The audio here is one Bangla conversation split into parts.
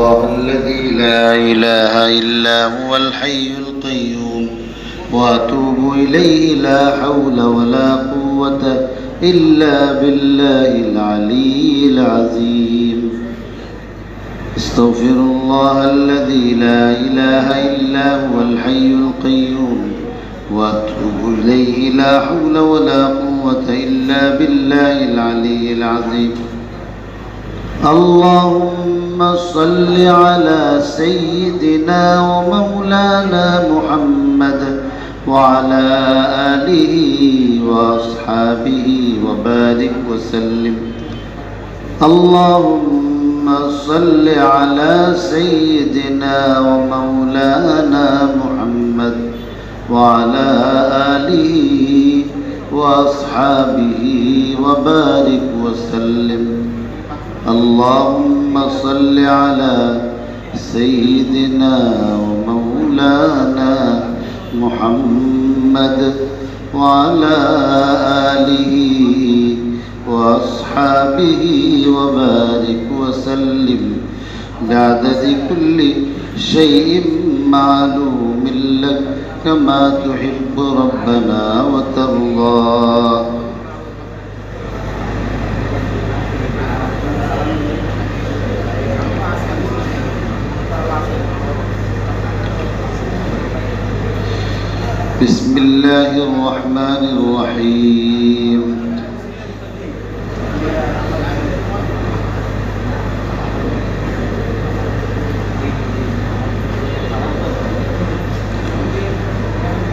الله الذي لا إله إلا هو الحي القيوم. وأتوب إليه لا حول ولا قوة إلا بالله العلي العظيم. استغفر الله الذي لا إله إلا هو الحي القيوم. وأتوب إليه لا حول ولا قوة إلا بالله العلي العظيم. اللهم صل على سيدنا ومولانا محمد وعلى آله وأصحابه وبارك وسلم. اللهم صل على سيدنا ومولانا محمد وعلى آله وأصحابه وبارك وسلم. اللهم صل على سيدنا ومولانا محمد وعلى آله وأصحابه وبارك وسلم. بعدد كل شيء معلوم لك كما تحب ربنا وترضى. بسم الله الرحمن الرحيم.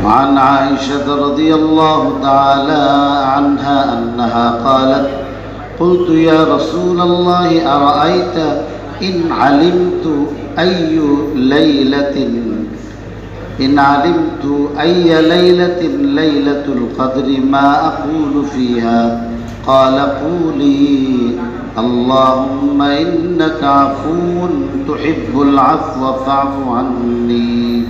عن عائشة رضي الله تعالى عنها أنها قالت قلت يا رسول الله أرأيت إن علمت أي ليلة إن علمت أي ليلة ليلة القدر ما أقول فيها قال قولي اللهم إنك عفو تحب العفو فاعف عني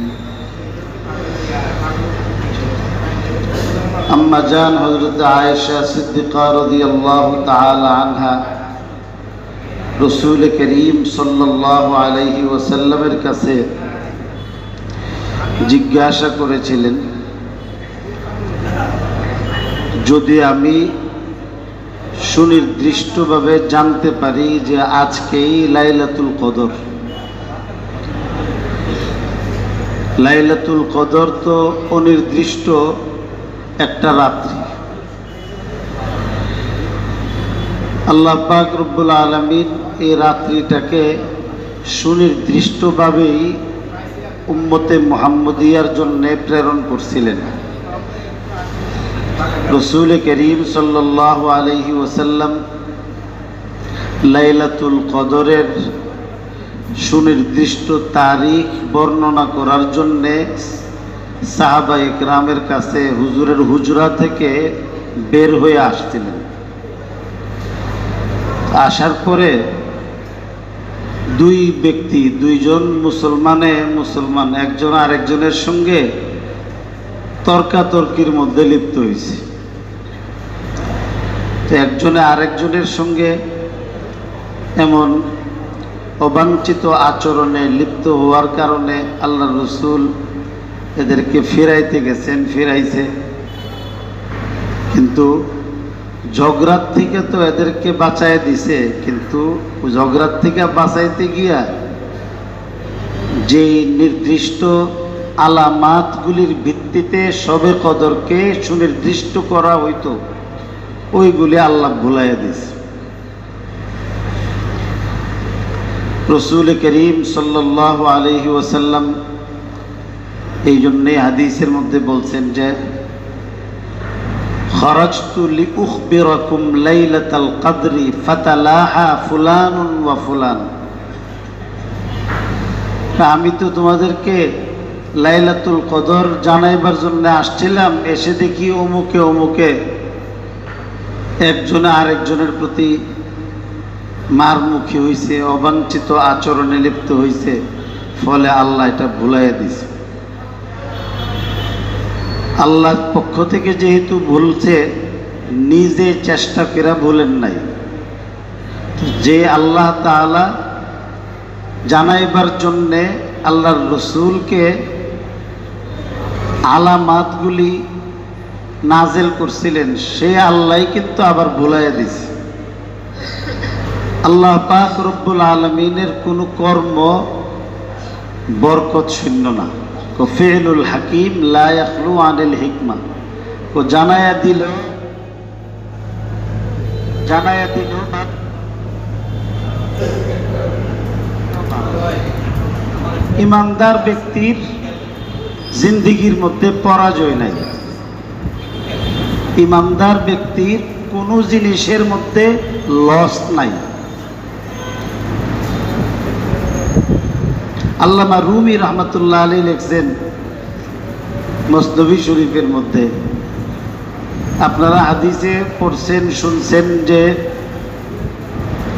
أما جان حضرت عائشة صدقة رضي الله تعالى عنها رسول كريم صلى الله عليه وسلم الكثير জিজ্ঞাসা করেছিলেন, যদি আমি সুনির্দিষ্টভাবে জানতে পারি যে আজকেই লাইলাতুল কদর লাইলাতুল কদর তো অনির্দিষ্ট একটা রাত্রি। আল্লাহ পাক রব্বুল আলমিন এই রাত্রিটাকে সুনির্দিষ্টভাবেই উম্মতে মোহাম্মদিয়ার জন্যে প্রেরণ করছিলেন। রসুল করিম সাল্লাহ আলহি ওসাল্লাম লাইলাতুল কদরের সুনির্দিষ্ট তারিখ বর্ণনা করার জন্যে সাহাবা ইকরামের কাছে হুজুরের হুজরা থেকে বের হয়ে আসছিলেন। আসার পরে দুই ব্যক্তি, দুইজন মুসলমানে, মুসলমান একজন আরেকজনের সঙ্গে তর্কাতর্কির মধ্যে লিপ্ত হয়েছে। তো একজনে আরেকজনের সঙ্গে এমন অবাঞ্ছিত আচরণে লিপ্ত হওয়ার কারণে আল্লাহ রসুল এদেরকে ফিরাইতে গেছেন, ফিরাইছে। কিন্তু ঝগড়ার থেকে তো এদেরকে বাঁচায় দিছে, কিন্তু ঝগড়ার থেকে বাঁচাইতে গিয়া যে নির্দিষ্ট আলামাতগুলির ভিত্তিতে সবে কদরকে সুনির্দিষ্ট করা হইতো, ওইগুলি আল্লাহ ভুলাইয়া দিছে। রসুল করিম সাল্লাহ আলহি ওসাল্লাম এই জন্যে হাদিসের মধ্যে বলছেন যে خرجت لأخبركم ليلة القدر فتلاحى فلان وفلان আমি তো তোমাদেরকে লাইলাতুল কদর জানাইবার জন্য আসছিলাম এসে দেখি অমুকে অমুকে একজনে আরেকজনের প্রতি মারমুখী হয়েছে অবাঞ্ছিত আচরণে লিপ্ত হয়েছে ফলে আল্লাহ এটা ভুলাইয়া দিছে আল্লাহর পক্ষ থেকে যেহেতু ভুলছে নিজে চেষ্টা করে ভুলেন নাই। যে আল্লাহ তাআলা জানাইবার জন্যে আল্লাহর রসুলকে আলামাতগুলি নাজেল করছিলেন, সে আল্লাহ কিন্তু আবার ভুলাই দিছে। আল্লাহ পাক রব্বুল আলমিনের কোনো কর্ম বরকত শূন্য না। ও ফেলুল হাকিম লায়াকলু আনিল হিকমা। ও জানায়া দিল জানায়া দিল ইমানদার ব্যক্তির জিন্দিগির মধ্যে পরাজয় নাই। ইমানদার ব্যক্তির কোনো জিনিসের মধ্যে লস নাই। আল্লামা রুমি রহমতুল্লাহ আলী লিখছেন মস্তবি শরীফের মধ্যে। আপনারা হাদিসে পড়ছেন, শুনছেন যে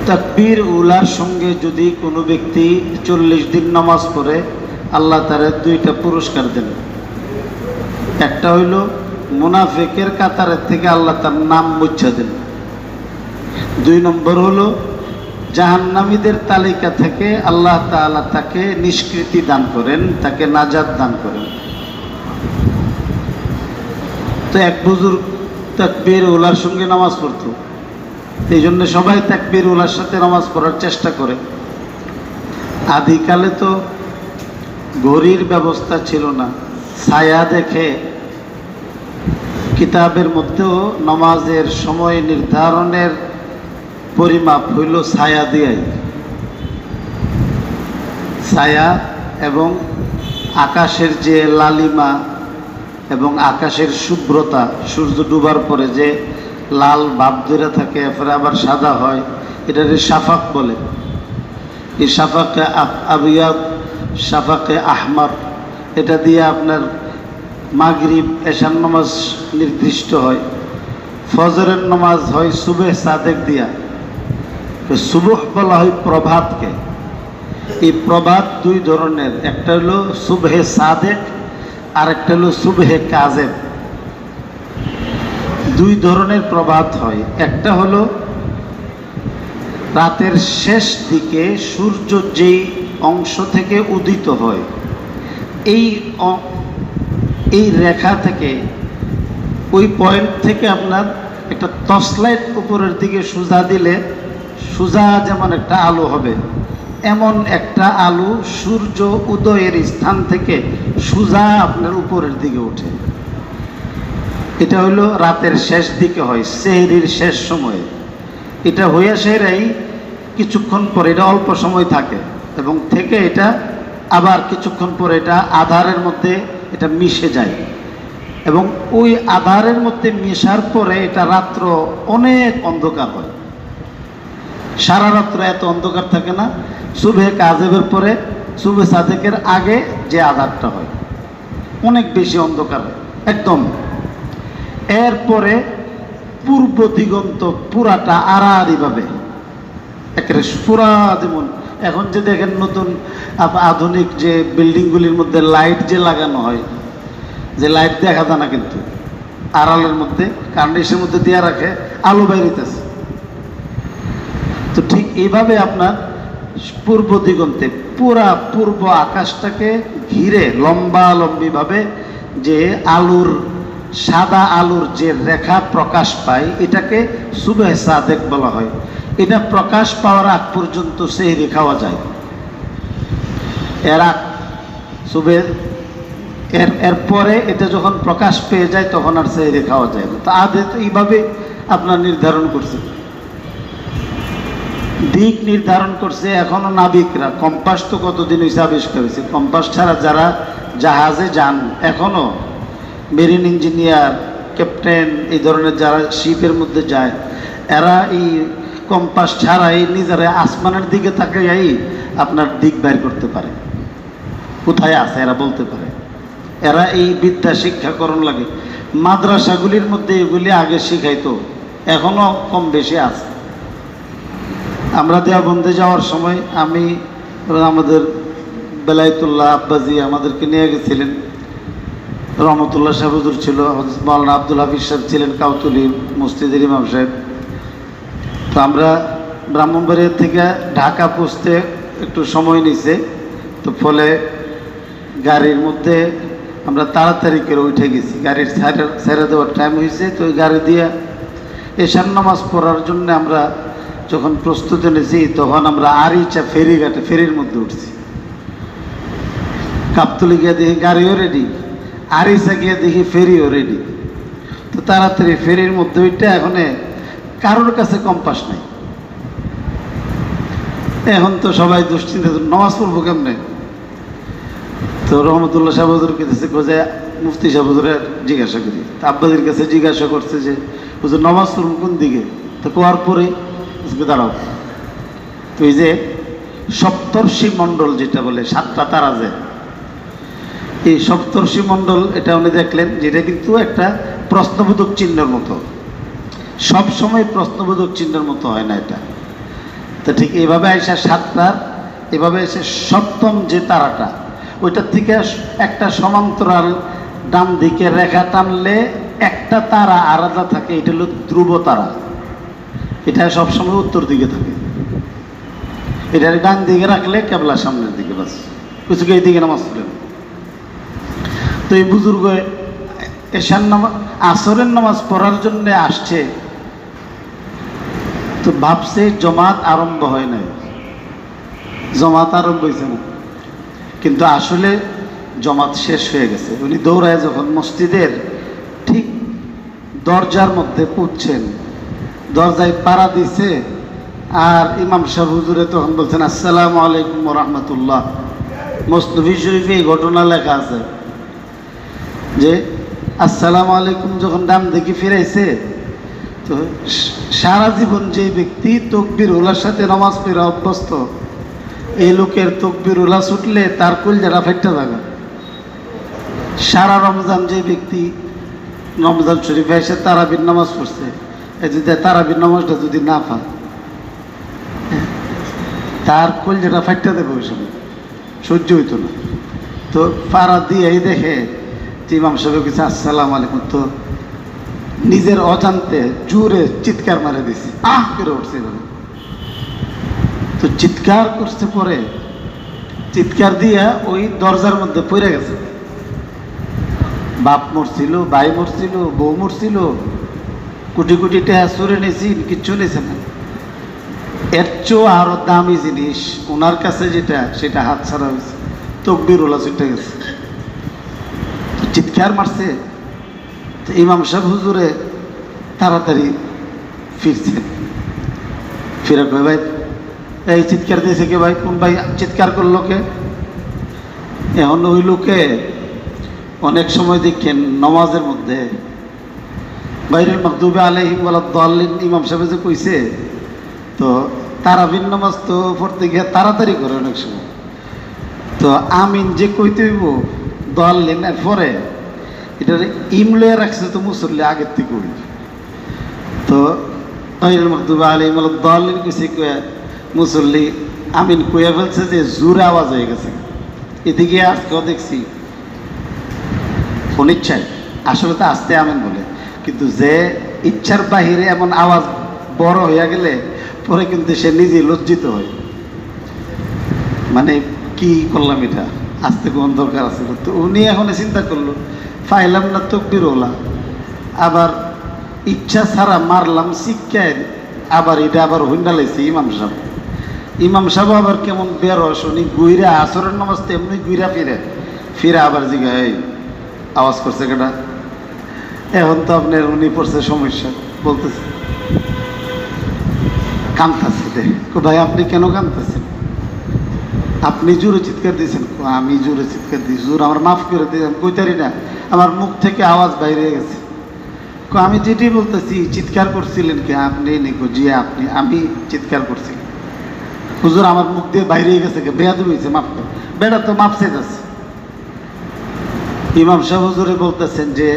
তাকবীর উলার সঙ্গে যদি কোনো ব্যক্তি চল্লিশ দিন নামাজ পড়ে, আল্লাহ তারা দুইটা পুরস্কার দেন। একটা হইল মুনাফেকের কাতারের থেকে আল্লাহ তার নাম মুচ্ছা দেন। দুই নম্বর হলো জাহান্নামীদের তালিকা থেকে আল্লাহ তাআলা তাকে নিষ্কৃতি দান করেন, তাকে নাজাদ দান করেন। তো এক বুজুর্গ তাকবীর ওলার সঙ্গে নামাজ পড়তো। এই জন্য সবাই তাকবীর ওলার সাথে নামাজ পড়ার চেষ্টা করে। আদিকালে তো ঘড়ির ব্যবস্থা ছিল না, ছায়া দেখে। কিতাবের মধ্যেও নমাজের সময় নির্ধারণের পরিমাপ হইল ছায়া দিয়াই। ছায়া এবং আকাশের যে লালিমা এবং আকাশের শুভ্রতা, সূর্য ডুবার পরে যে লাল ভাব ধরে থাকে, এরপরে আবার সাদা হয় এটাকে সাফাক বলে। এই সাফাকে আবিয়াদ সাফাকে আহমার, এটা দিয়ে আপনার মাগরিব এশান নামাজ নির্দিষ্ট হয়। ফজরের নামাজ হয় সুবেহ সাদেক দিয়া। সুবহ বলা হয় প্রভাতকে। এই প্রভাত দুই ধরনের, একটা হলো সুবহে সাদেক আর একটা হলো সুবহে কাজেব। দুই ধরনের প্রভাত হয়। একটা হলো রাতের শেষ দিকে সূর্য যেই অংশ থেকে উদিত হয়, এই এই রেখা থেকে, ওই পয়েন্ট থেকে আপনার একটা টর্চলাইট উপরের দিকে সোজা দিলে সোজা যেমন একটা আলো হবে, এমন একটা আলো সূর্য উদয়ের স্থান থেকে সোজা আপনার উপরের দিকে ওঠে। এটা হলো রাতের শেষ দিকে হয়, সেহরির শেষ সময়ে। এটা হইয়া সেরাই কিছুক্ষণ পরে, এটা অল্প সময় থাকে এবং থেকে এটা আবার কিছুক্ষণ পরে এটা আধারের মধ্যে এটা মিশে যায়। এবং ওই আধারের মধ্যে মেশার পরে এটা রাত্র অনেক অন্ধকার হয়। সারা রাত্র এত অন্ধকার থাকে না। শুভে কাজেবের পরে, শুভে সাদেকের আগে যে আধারটা হয়, অনেক বেশি অন্ধকার একদম। এরপরে পূর্ব দিগন্ত পুরাটা আড়াআড়িভাবে, একেবারে পুরা যেমন। এখন যে দেখেন নতুন আধুনিক যে বিল্ডিংগুলির মধ্যে লাইট যে লাগানো হয়, যে লাইট দেখা যায় না কিন্তু, আড়ালের মধ্যে, কার্নিশের মধ্যে দেওয়া রাখে, আলো বাইরিতেছে এইভাবে আপনার পূর্ব দিগন্তে, পুরা পূর্ব আকাশটাকে ঘিরে লম্বা লম্বিভাবে যে আলুর, সাদা আলুর যে রেখা প্রকাশ পায়, এটাকে সুবে সাদেক বলা হয়। এটা প্রকাশ পাওয়ার আগ পর্যন্ত সেই খাওয়া যায়। এর আগ সুবে এর, এরপরে এটা যখন প্রকাশ পেয়ে যায়, তখন আর সেই খাওয়া যায় না। তো আদে তো এইভাবে আপনার নির্ধারণ করছে। দিক নির্ধারণ করছে এখনও নাবিকরা। কম্পাস তো কতদিন হয়েছে আবিষ্কার হয়েছে কম্পাস ছাড়া যারা জাহাজে যান এখনও মেরিন ইঞ্জিনিয়ার ক্যাপ্টেন এই ধরনের যারা শিপের মধ্যে যায়, এরা এই কম্পাস ছাড়াই নিজেরা আসমানের দিকে তাকাই আপনার দিক বের করতে পারে। কোথায় আছে এরা বলতে পারে। এরা এই বিদ্যা শিক্ষাকরণ লাগে। মাদ্রাসাগুলির মধ্যে এগুলি আগে শিখাইতো, এখনও কম বেশি আছে। আমরা দেওবন্দে যাওয়ার সময় আমি আমাদের বেলায়তুল্লাহ আব্বাজি আমাদেরকে নিয়ে গেছিলেন। রহমতুল্লাহ সাহেব হুজুর ছিল মাওলানা আব্দুল হাফিজ সাহেব ছিলেন কাউতুলি মসজিদের ইমাম সাহেব। তো আমরা ব্রাহ্মণবাড়িয়া থেকে ঢাকা পৌঁছতে একটু সময় নিছে তো ফলে গাড়ির মধ্যে আমরা তাড়াতাড়ি করে উঠে গেছি। গাড়ির ছেড়ে দেওয়ার টাইম হয়েছে, তো ওই গাড়ি দিয়ে এশার নামাজ পড়ার জন্য আমরা যখন প্রস্তুতি নিয়েছি তখন আমরা আরিচা ফেরিঘাটে ফেরির মধ্যে উঠছি। কাপতলি গিয়ে দেখি গাড়িও রেডি আরিচা গিয়ে দেখি ফেরিও রেডি তো তাড়াতাড়ি ফেরির মধ্যে ওইটা এখন কারোর কাছে কম্পাস নাই। এখন তো সবাই দুশ্চিন্তা নামাজ পড়ব কেমনে? তো রহমতুল্লাহ সাহেবুর কাছে খোঁজে মুফতি সাহেবুরে জিজ্ঞাসা করি। আব্বাদের কাছে জিজ্ঞাসা করছে যে, হুজুর নামাজ পড়ব কোন দিকে? তো কোয়ার পরে দাঁড়াও। তো এই যে সপ্তর্ষি মণ্ডল যেটা বলে, সাতটা তারা যে এই সপ্তর্ষি মণ্ডল এটা উনি দেখলেন, যেটা কিন্তু একটা প্রশ্নবোধক চিহ্নের মতো। সব সময় প্রশ্নবোধক চিহ্নের মতো হয় না এটা। তো ঠিক এভাবে এসে সাতটার এভাবে এসে সপ্তম যে তারাটা, ওইটার থেকে একটা সমান্তরাল ডান দিকে রেখা টানলে একটা তারা আলাদা থাকে, এটা হলো ধ্রুব তারা। এটা সবসময় উত্তর দিকে থাকে। এটা ডান দিকে রাখলে কেবলা সামনের দিকে বাস। কিছু এই দিকে নামাজ পড়েন তো এই বুজুর্গ এশার নামাজ আসরের নামাজ পড়ার জন্য আসছে। তো ভাবছে জমাত আরম্ভ হয় নাই। জমাত আরম্ভ হয়েছে না। কিন্তু আসলে জমাত শেষ হয়ে গেছে। উনি দৌড়ায় যখন মসজিদের ঠিক দরজার মধ্যে পুঁতছেন দরজায় পাড়া দিছে। আর ইমাম সাহেব হুজুরে তখন বলছেন, আসসালামু আলাইকুম রহমতুল্লাহ। মস্তফি শরীফে এই ঘটনা লেখা আছে যে, আসসালামু আলাইকুম যখন ডান দেখি ফিরাইছে, তো সারা জীবন যে ব্যক্তি তকবির ওলার সাথে নামাজ পড়া অভ্যস্ত, এই লোকের তকবির ওলা ছুটলে তার কুল যারা ফেটতে থাকে সারা রমজান যে ব্যক্তি রমজান শরীফে এসে তারাবির নামাজ পড়ছে এই যদি নামাজটা যদি না পায় তার কুল যেটা ফাইটটা দেবে ওই সময়, সহ্য হইতো না। তো পাড়া দিয়েই দেখে যে ইমাম সাহেব কিছু আসসালাম আলাইকুম। তো নিজের অজান্তে জোরে চিৎকার মারে দিছি আহ করে উঠছে এভাবে। তো চিৎকার করছে পরে, চিৎকার দিয়া ওই দরজার মধ্যে পড়ে গেছে। বাপ মরছিল, ভাই মরছিল, বউ মরছিল কোটি কোটি টাকা সরে নিয়েছি, কিচ্ছু নিয়েছে না। এর চেয়েও আরও দামি জিনিস ওনার কাছে যেটা, সেটা হাত ছাড়া হয়েছে। তকবির ওলা ছুটে গেছে। চিৎকার মারছে। ইমাম সাহেব হুজুরে তাড়াতাড়ি ফিরছেন। ফিরে কয়, ভাই, এই চিৎকার দিয়েছে কে ভাই? কোন ভাই চিৎকার করল কে? এখন ওই লোকে অনেক সময় দেখেন, নমাজের মধ্যে বাইরের মকদুবে আলহিম দলিন ইমাম সাহেব যে কইছে, তো তারাবিন নামাজ তো পড়তে গিয়ে তাড়াতাড়ি করে অনেক সময়। তো আমিন যে কইতে হইব দলিন এর পরে এটা ইমলে রাখছে তো মুসল্লি আগের থেকে হইব তো বাইরের মকদুবে আলহিম দলিন কইছে কয়ে, মুসল্লি আমিন কইয়া ফেলছে যে জোরে আওয়াজ হয়ে গেছে। এদিকে আজকেও দেখছি ফোন অনিচ্ছায়। আসলে তো আসতে আমিন বলে। কিন্তু যে ইচ্ছার বাহিরে এমন আওয়াজ বড় হইয়া গেলে, পরে কিন্তু সে নিজে লজ্জিত হয়। মানে কি করলাম এটা? আসতে কোন দরকার আছে। তো উনি এখন চিন্তা করল, ফাইলাম না তকবির ওলা আবার ইচ্ছা ছাড়া মারলাম, শিক্ষায় আবার এটা আবার হুন্ডা লাইছে ইমাম সাহেব। ইমাম সাহেব আবার কেমন বেরস, উনি গুইরা, আসরের নামাজ তো এমনি গুইরা ফিরে। ফিরে আবার জিগায় আওয়াজ করছে কেটা এখন তো আপনার উনি পড়ছে সমস্যা, বলতেছে। কান্তাছে ভাই, আপনি কেন কান্তাছেন? আপনি জোরে চিৎকার দিয়েছেন। আমি জোরে চিৎকার দিয়েছি। জোর আমার মাফ করে দিয়ে আমি কইতারি না, আমার মুখ থেকে আওয়াজ বাইরে গেছে। আমি যেটি বলতেছি, চিৎকার করছিলেন কি? আপনি নিকো জি, আপনি, আমি চিৎকার করছি হুজুর, আমার মুখ দিয়ে বাইরে গেছে কে? বেয়াদ হয়েছে মাফ করে। বেটা তো মাফ চাইতেছে। ইমাম সাহেব হুজুরে বলতেছেন যে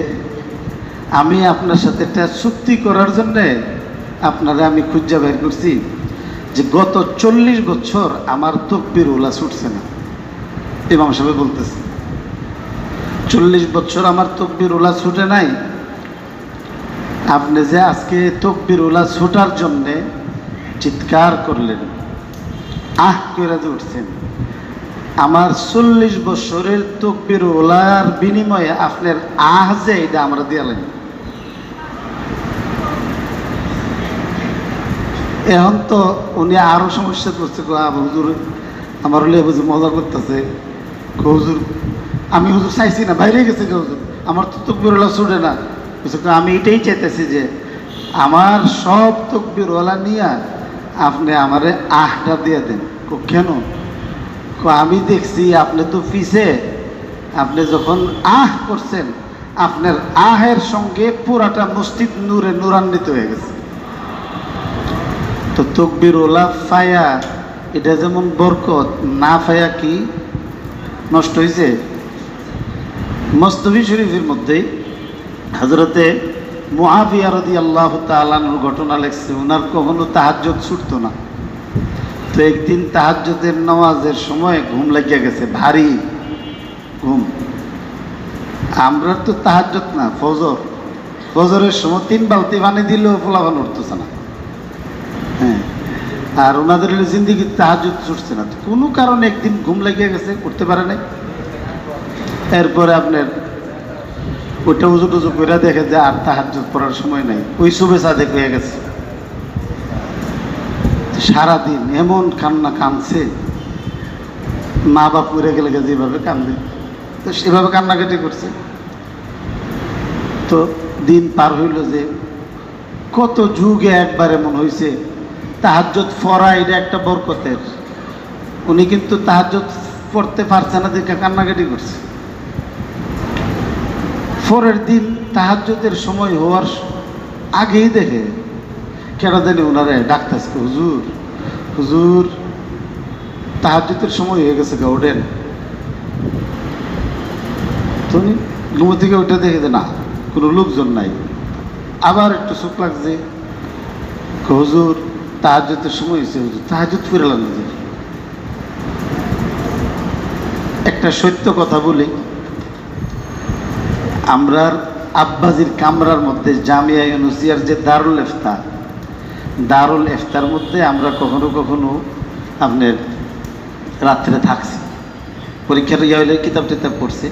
আমি আপনার সাথে একটা চুক্তি করার জন্যে আপনারা আমি খুঁজা বের করছি যে গত চল্লিশ বছর আমার তকবির ওলা ছুটছে না। ইমাম সাহেব বলতেছে, চল্লিশ বছর আমার তকবির ওলা ছুটে নাই। আপনি যে আজকে তকবির ওলা ছুটার জন্যে চিৎকার করলেন, আহ করে উঠছেন। আমার চল্লিশ বছরের তকবির ওলার বিনিময়ে আপনার আহ যে এটা আমরা দিয়ালেন এখন তো উনি আরও সমস্যা করছে হুজুর, আমার হলে হুজুর মজা করতেছে। হুজুর, আমি হুজুর চাইছি না, বাইরে গেছে হুজুর। আমার তো তকবির ওলা ছুটে না। আমি এটাই চাইতেছি যে আমার সব তকবির ওলা নিয়ে আপনি আমারে আহটা দিয়ে দেন। কেন? আমি দেখছি আপনি তো পিছে। আপনি যখন আহ করছেন, আপনার আহের সঙ্গে পুরাটা মসজিদ নূরে নূরান্বিত হয়ে গেছে। তো তকবির ওলা ফায়া, এটা যেমন বরকত, না ফায়া কি? নষ্ট হয়েছে মস্তফি শরীফের মধ্যেই হজরতে মহাবিয়া রদি আল্লাহ তালানোর ঘটনা লেখছে ওনার কখনো তাহাজ্জত ছুটতো না। তো একদিন তাহাজ্জতের নামাজের সময় ঘুম লাগিয়া গেছে, ভারী ঘুম। আমরা তো তাহাজ্জত না, ফজর। ফজরের সময় তিন বালতি পানি দিলেও ফলাফান উঠতেছে না। হ্যাঁ। আর ওনাদের জিন্দিগি তাহাজুদ ছুটছে না। কোনো কারণে একদিন ঘুম লাগিয়ে গেছে করতে পারে নাই। এরপরে আপনার ওইটা উজু টুজু করে দেখে যে আর তাহাজুদ পড়ার সময় নাই। ওই শুভে সাদেক হয়ে গেছে। সারাদিন এমন কান্না কানছে মা বাপ মরে গেলে যেভাবে কান্দে তো সেভাবে কান্নাকাটি করছে। তো দিন পার হইল যে কত যুগে একবার এমন হয়েছে তাহাজ্জত ফরা এটা একটা বরকতের। উনি কিন্তু তাহাজ্জত পড়তে পারছে না দেখে কান্নাকাটি করছে। পরের দিন তাহাজ্জতের সময় হওয়ার আগেই দেখে, কেন জানি ওনারে ডাক্তারকে হুজুর হুজুর তাহাজ্জতের সময় হয়ে গেছে গা, ওঠেন। তো উনি ঘুমো থেকে ওইটা দেখে যে না, কোনো লোকজন নাই। আবার একটু সুখ লাগছে। হুজুর তাহাজতের সময় হয়েছে হুজুর তাহাজত ফিরালাম হুজুর। একটা সত্য কথা বলি, আমরার আব্বাজির কামরার মধ্যে জামিয়া ইউনুসিয়ার যে দারুল ইফতার, দারুল এফতার মধ্যে আমরা কখনো কখনো আপনার রাত্রে থাকছি। পরীক্ষার ইয়া হইলে কিতাব টিতাব পড়ছি।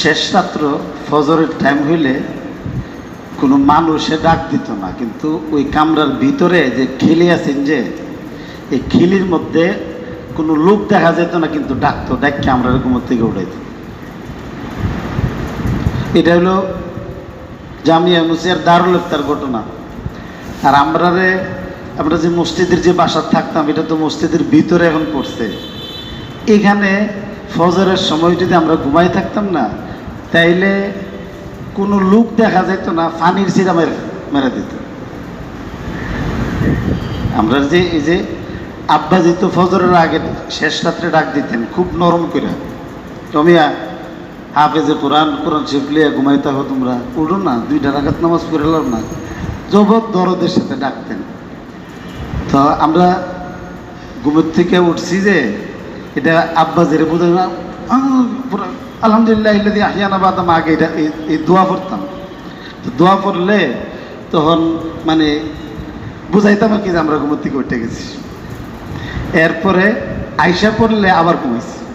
শেষ রাত্র ফজরের টাইম হইলে কোনো মানুষে ডাক দিত না, কিন্তু ওই কামরার ভিতরে যে খিলি আছেন যে, এই খিলির মধ্যে কোনো লোক দেখা যেত না, কিন্তু ডাকতো, ডাককে আমরা ঘুমোর থেকে উঠাইত এটা হলো জামিয়া মুসিয়ার দারুল ইফতার ঘটনা। আর আমরা আমরা যে মসজিদের যে বাসার থাকতাম, এটা তো মসজিদের ভিতরে এখন পড়ছে। এখানে ফজরের সময় যদি আমরা ঘুমাই থাকতাম না, তাইলে কোনো লোক দেখা যেত না, ফানির সিরা মেরে মেরে দিত। আমরা যে এই যে আব্বা যেত ফজরের আগে শেষ রাত্রে ডাক দিতেন, খুব নরম করে টমিয়া হাফেজে কোরআন কোরআন শিফলিয়া ঘুমাইতে হো তোমরা। উঠো না, দুইটা রাখাত নামাজ পড়ে এলাম না। জবর দরদের সাথে ডাকতেন। তো আমরা ঘুমের থেকে উঠছি যে, এটা আব্বা জেরে বোঝাই না পুরো আলহামদুলিল্লাহ ইল্লাদি আহিয়ানা বাদাম আগে এটা এই- দোয়া পড়তাম। দোয়া পড়লে তখন মানে বুঝাইতাম আর কি যে আমরা থেকে উঠে গেছি। এরপরে আইসা পড়লে আবার ঘুমাইছি।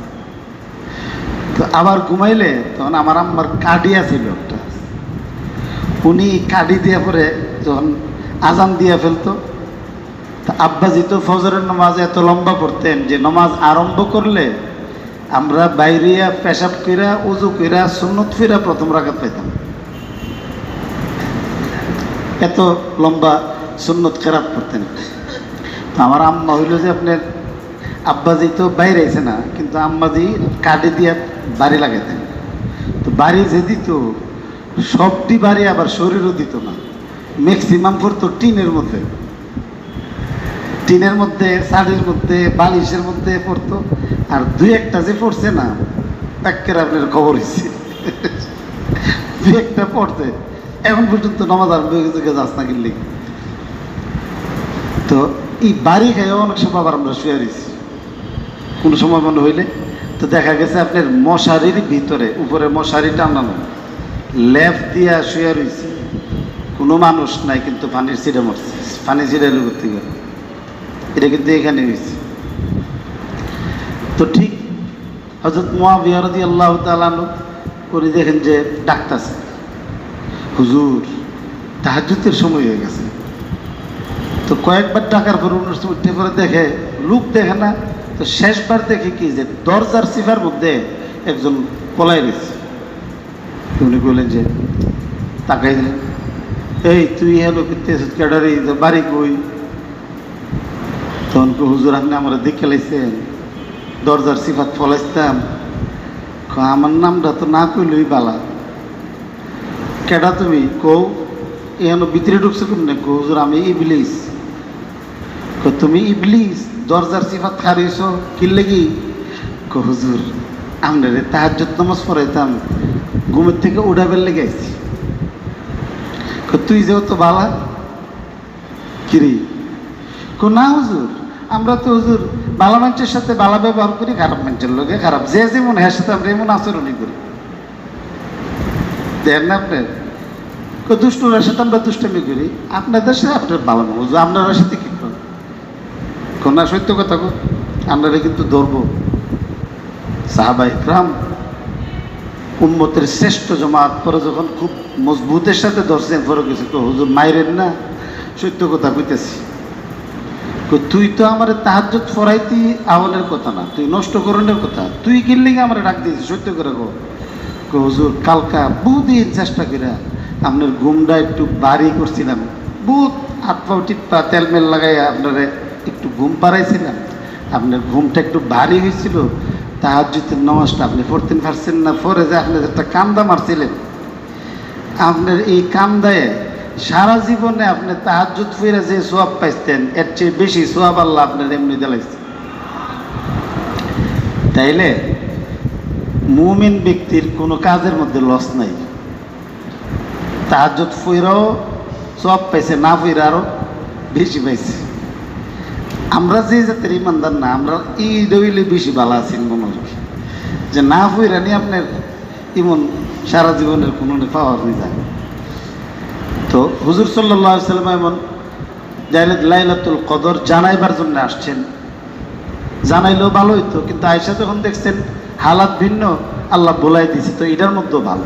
তো আবার ঘুমাইলে তখন আমার আম্মার কাডিয়া ছিল একটা। উনি কাডি দিয়ে পরে যখন আজান দিয়ে ফেলতো, তা আব্বাজি তো ফজরের নামাজ এত লম্বা পড়তেন যে নামাজ আরম্ভ করলে আমরা বাইরিয়া পেশাব কইরা, উজু কইরা, সুন্নত ফিরা প্রথম রাখাত পাইতাম। এত লম্বা সুন্নত খেরাত করতেন। তো আমার আম্মা হইল যে আপনার আব্বাজি তো বাইরে আইছে না, কিন্তু আম্মাজি কাঠে দিয়ে বাড়ি লাগাইতেন। তো বাড়ি যে দিত, সবটি বাড়ি আবার শরীরও দিত না। ম্যাক্সিমাম পড়তো টিনের মধ্যে। টিনের মধ্যে, শাড়ির মধ্যে, বালিশের মধ্যে পড়তো। আর দুই একটা যে পড়ছে না একের আপনার খবর হয়েছে দুই একটা পড়তে এখন পর্যন্ত নামাজ আরম্ভ হয়ে গেছে যাস না কিনলে তো এই বাড়ি খাই অনেক সময় আবার আমরা শুয়ে রয়েছি। কোনো সময় মনে হইলে, তো দেখা গেছে আপনার মশারির ভিতরে, উপরে মশারি টানানো লেফ দিয়া শুয়ে রয়েছে। কোনো মানুষ নাই, কিন্তু পানির ছিঁড়ে মরছে, পানি ছিঁড়ে করতে গেলে এটা কিন্তু এখানে হয়েছে তো ঠিক হজরত মোয়াবিয়া রদি আল্লাহ তালানু উনি দেখেন যে ডাকতেছে। হুজুর তাহাজুতের সময় হয়ে গেছে। তো কয়েকবার টাকার পর অনুষ্ঠান উঠতে পরে দেখে, লুক দেখে না, তো শেষবার দেখে কি যে দরজার সিফার মধ্যে একজন পলাই রয়েছে উনি বললেন যে, তাকাই দিলেন। এই, তুই হ্যালো করতে ক্যাডারি বাড়ি কই? তখন হুজুর আপনি আমার দেখে লাইছেন? দরজার সিফাত ফলাইতাম আমার নামটা তো না কইলই বালা। কেডা তুমি? কও এখানে ভিতরে ঢুকছে কোন না কো আমি ইবলিস। তুমি ইবলিস? দরজার সিফাত খারিছ কি লেগি? কো হুজুর আপনারে তাহাজ্জুদ নামাজ পড়াইতাম। ঘুমের থেকে উঠাবের লেগে কয়, তুই যেও তো বালা? কিরি কো না হুজুর আমরা তো হুজুর বালা মানুষের সাথে বালা ব্যবহার করি খারাপ মানুষের লোকে খারাপ। যে যেমন হ্যাঁ সাথে আমরা এমন আচরণই করি। দেন না আপনার দুষ্টুরের সাথে আমরা দুষ্টামি করি। আপনাদের সাথে আপনার ভালো হুজুর আপনার সাথে কি করেন? কোনা সত্য কথা আপনারা কিন্তু ধরবো সাহাবা ইকরাম উম্মতের শ্রেষ্ঠ জমাত পরে যখন খুব মজবুতের সাথে ধরছেন পরে গেছে তো হুজুর মাইরেন না? সত্য কথা কইতেছি। কই, তুই তো আমার তাহাজ্জত ফরাইতি আহলের কথা না, তুই নষ্ট করণের কথা। তুই কিনলে আমার ডাক দিয়েছিস, সত্য করে গো হুজুর, কালকা বহুদিন চেষ্টা করে আপনার ঘুমটা একটু বাড়ি করছিলাম। বহুত হাত পাও টিপ্পা তেল মেল লাগাই আপনারে একটু ঘুম পাড়াইছিলাম। আপনার ঘুমটা একটু ভারী হয়েছিল তাহাজ্জুদের নামাজটা আপনি পড়তেন পারছেন না, পরে যে আপনি একটা কান্দা মারছিলেন। আপনার এই কান্দায় সারা জীবনে আপনি তাহাজ্জুদ ফিরে যে সোয়াব পাইতেন, এর চেয়ে বেশি সোয়াব আল্লাহ আপনার এমনি দিলাইছে। তাইলে মুমিন ব্যক্তির কোনো কাজের মধ্যে লস নাই। তাহাজ্জুদ ফুইরাও সব পাইছে, না ফুইরা আরও বেশি পাইছে। আমরা যে জাতের ইমানদার না, আমরা এই দইলে বেশি ভালো আছি মনে যে না ফুইরা নিয়ে আপনার ইমন সারা জীবনের কোনো পাওয়ার নেই। যায় তো হুজুর সাল্লাহ সাল্লাম এমন লাইলাতুল কদর জানাইবার জন্য আসছেন। জানাইলেও ভালো হইতো কিন্তু আয়সা যখন দেখছেন হালাত ভিন্ন, আল্লাহ বলাই দিছে তো এটার মধ্যেও ভালো।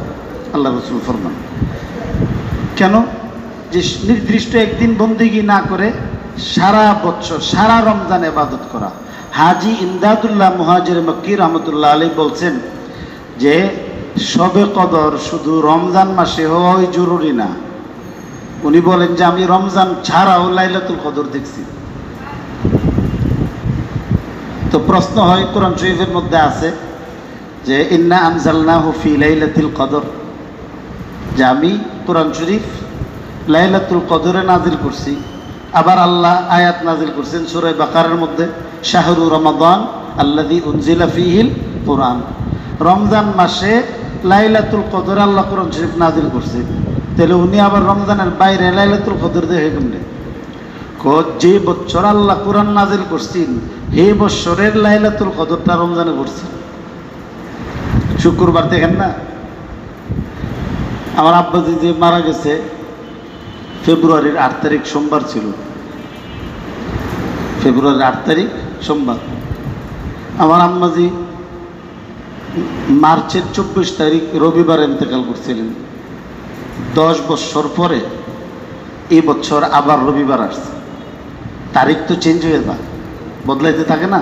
আল্লাহ রসুল ফরমান। কেন? যে নির্দিষ্ট একদিন বন্দিগি না করে সারা বছর সারা রমজান এবাদত করা। হাজি ইমদাদুল্লাহ মুহাজির মক্কি রহমতুল্লাহ আলী বলছেন যে, সবে কদর শুধু রমজান মাসে হওয়াই জরুরি না। উনি বলেন যে, আমি রমজান ছাড়াও লাইলাতুল কদর দেখছি। তো প্রশ্ন হয়, কোরআন শরীফের মধ্যে আছে যে, ইন্না আনজালনা হুফি লাইলাতুল কদর। যে, আমি কোরআন শরীফ লাইলাতুল কদরে নাজিল করছি। আবার আল্লাহ আয়াত নাজিল করছেন সুরাই বাকারের মধ্যে, শাহরু রমাদান আল্লাদি উনজিলা ফিহিল কোরআন। রমজান মাসে লাইলাতুল কদর আল্লাহ কোরআন শরীফ নাজিল করছে। তাহলে উনি আবার রমজানের বাইরে লাইলাতুল কদর দেখে কেমনে যে বছর আল্লাহ কোরআন নাজিল করছেন, হে বছরের লাইলাতুল কদরটা রমজানে পড়ছে শুক্রবার দেখেন না? আমার আব্বাজি যে মারা গেছে, ফেব্রুয়ারির আট তারিখ সোমবার ছিল। ফেব্রুয়ারির আট তারিখ সোমবার। আমার আম্মাজি মার্চের চব্বিশ তারিখ রবিবার ইন্তেকাল করছিলেন। দশ বছর পরে এই বছর আবার রবিবার আসছে। তারিখ তো চেঞ্জ হয়ে যায়, বদলাইতে থাকে না।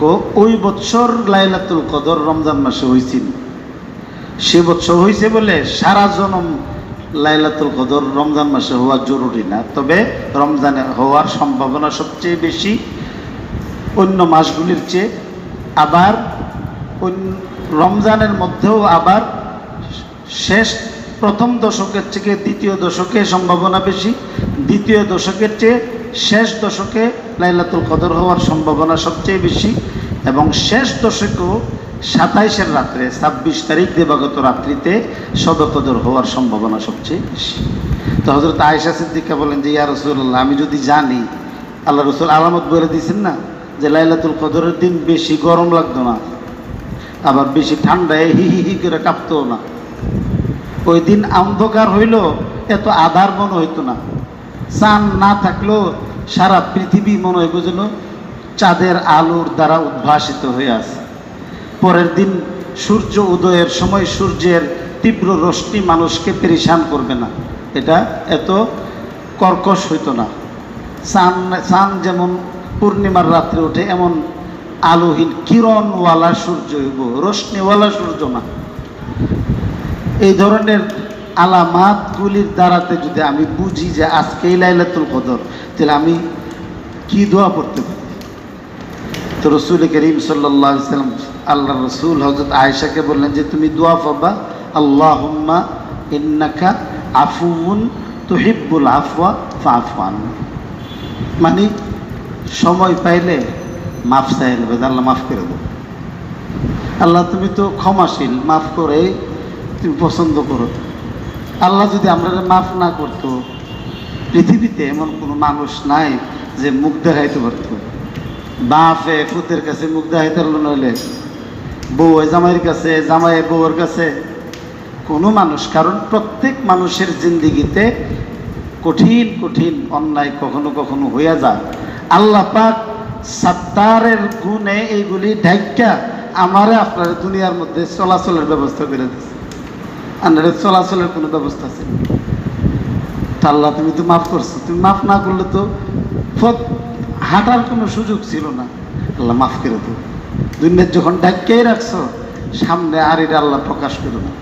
কো, ওই বছর লাইলাতুল কদর রমজান মাসে হয়েছিল সে বছর হয়েছে বলে সারা জনম লাইলাতুল কদর রমজান মাসে হওয়া জরুরি না। তবে রমজানে হওয়ার সম্ভাবনা সবচেয়ে বেশি অন্য মাসগুলির চেয়ে। আবার রমজানের মধ্যেও আবার শেষ প্রথম দশকের থেকে দ্বিতীয় দশকে সম্ভাবনা বেশি, দ্বিতীয় দশকের চেয়ে শেষ দশকে লাইলাতুল কদর হওয়ার সম্ভাবনা সবচেয়ে বেশি এবং শেষ দশকেও সাতাইশের রাত্রে, ছাব্বিশ তারিখ দেবাগত রাত্রিতে সদকদর হওয়ার সম্ভাবনা সবচেয়ে বেশি। তো হজরত আয়েশা সিদ্দিকা বলেন যে, ইয়া রসুল্লাহ আমি যদি জানি, আল্লাহ রসুল আলামত বলে দিয়েছেন না, যে লাইলাতুল কদরের দিন বেশি গরম লাগতো না, আবার বেশি ঠান্ডায় হি হি হি করে কাঁপতো না। ওই দিন অন্ধকার হইল, এত আধার মনে হইতো না। চান না থাকলেও সারা পৃথিবী মনে হয় যেন চাঁদের আলোর দ্বারা উদ্ভাসিত হয়ে আছে। পরের দিন সূর্য উদয়ের সময় সূর্যের তীব্র রশ্মি মানুষকে পেরেশান করবে না। এটা এত কর্কশ হইতো না। চান চান যেমন পূর্ণিমার রাত্রে ওঠে, এমন আলোহীন কিরণওয়ালা সূর্য হইব। রশ্মিওয়ালা সূর্য না। এই ধরনের আলামাতগুলির দ্বারাতে যদি আমি বুঝি যে আজকেই লাইলাতুল কদর, তাহলে আমি কি দোয়া পড়তে পারি? তো রসুল করিম সাল্লাম আল্লাহ রসুল হজরত আয়েশাকে বললেন যে, তুমি দোয়া পাবা আল্লাহ ইন্নাকা আফুন তুহিব্বুল আফওয়া ফাফওয়ান মানে সময় পাইলে মাফ চাই নেবে আল্লাহ মাফ করে দেবো আল্লাহ, তুমি তো ক্ষমাশীল, মাফ করে তুমি পছন্দ করো। আল্লাহ যদি আমরা মাফ না করতো, পৃথিবীতে এমন কোনো মানুষ নাই যে মুখ দেখাইতে পারতো। বাপে ফুতের কাছে মুখ দেখাইতে পারল নইলে বউ জামাইয়ের কাছে, জামাই বউয়ের কাছে। কোনো মানুষ, কারণ প্রত্যেক মানুষের জিন্দিগিতে কঠিন কঠিন অন্যায় কখনো কখনো হইয়া যায়। আল্লাহ পাক সাত্তারের গুণে এইগুলি ঢাইকা আমারে আপনার দুনিয়ার মধ্যে চলাচলের ব্যবস্থা করে দিচ্ছে আপনার চলাচলের কোনো ব্যবস্থা ছিল তাল্লা তুমি তো মাফ করছ। তুমি মাফ না করলে তো পথ হাঁটার কোনো সুযোগ ছিল না। আল্লাহ মাফ করে তো দুনিয়ার যখন ডাক্কেই রাখছো, সামনে আর আল্লাহ প্রকাশ করো না।